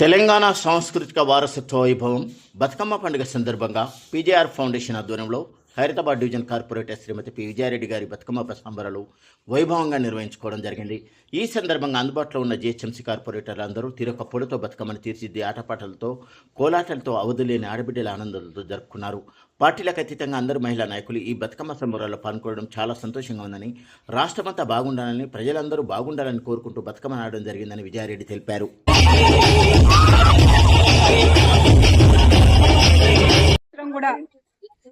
తెలంగాణ సాంస్కృతిక వారసత్వ వైభవం బతుకమ్మ పండుగ సందర్భంగా పీజేఆర్ ఫౌండేషన్ ఆధ్వర్యంలో Hyderabad division corporator Shrimati P. Vijayareddy గారి బతుకమ్మ ప్రసంబరాలు వైభవంగా నిర్వహించుకోవడం జరిగింది. ఈ సందర్భంగా అందుబాటులో ఉన్న జిహెచ్ఎంసీ కార్పొరేటర్లు అందరూ తీరొక పొడితో బతుకమ్మను తీర్చిద్ది ఆటపాటలతో కోలాటలతో అవధులేని ఆడబిడ్డల ఆనందాలతో జరుపుకున్నారు. పార్టీలకు అతీతంగా అందరు మహిళా నాయకులు ఈ బతుకమ్మ సంబరాల్లో పాల్గొనడం చాలా సంతోషంగా ఉందని రాష్ట్రమంతా బాగుండాలని ప్రజలందరూ బాగుండాలని కోరుకుంటూ బతుకమ్మ ఆడడం జరిగిందని విజయారెడ్డి తెలిపారు. కూడా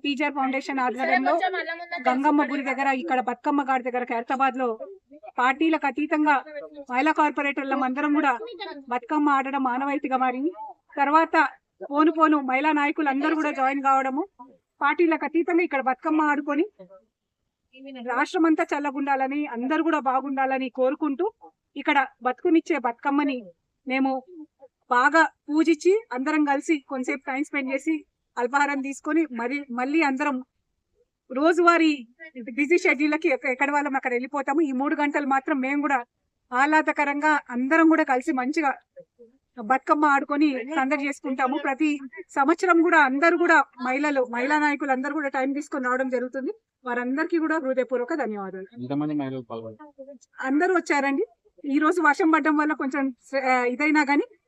టీచర్ ఫౌండేషన్ ఆధ్వర్యంలో గంగమ్మ గుడి దగ్గర ఇక్కడ బతుకమ్మ గారి దగ్గర ఖైరతాబాద్లో పార్టీలకు అతీతంగా మహిళా కార్పొరేటర్ల అందరం కూడా బతుకమ్మ ఆడడం మానవాయితీగా మారింది తర్వాత పోను పోను మహిళా నాయకులు అందరూ కూడా జాయిన్ కావడము పార్టీలకు అతీతంగా ఇక్కడ బతుకమ్మ ఆడుకొని రాష్ట్రం అంతా చల్లగుండాలని అందరూ కూడా బాగుండాలని కోరుకుంటూ ఇక్కడ బతుకునిచ్చే బతుకమ్మని మేము బాగా పూజించి అందరం కలిసి కొంతసేపు టైం స్పెండ్ చేసి అల్పాహారం తీసుకొని మరి మళ్ళీ అందరం రోజువారీ బిజీ షెడ్యూల్కి ఎక్కడ వాళ్ళం అక్కడ వెళ్ళిపోతాము. ఈ మూడు గంటలు మాత్రం మేము కూడా ఆహ్లాదకరంగా అందరం కూడా కలిసి మంచిగా బతుకమ్మ ఆడుకొని సందడి చేసుకుంటాము. ప్రతి సంవత్సరం కూడా అందరూ కూడా మహిళలు మహిళా నాయకులు అందరూ కూడా టైం తీసుకొని రావడం జరుగుతుంది. వారందరికీ కూడా హృదయపూర్వక ధన్యవాదాలు. అందరూ వచ్చారండి. ఈ రోజు వర్షం పడడం వల్ల కొంచెం ఇదైనా గానీ ఆ,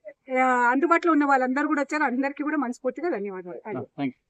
అందుబాటులో ఉన్న వాళ్ళందరూ కూడా వచ్చారు. అందరికీ కూడా మనస్ఫూర్తిగా ధన్యవాదాలు.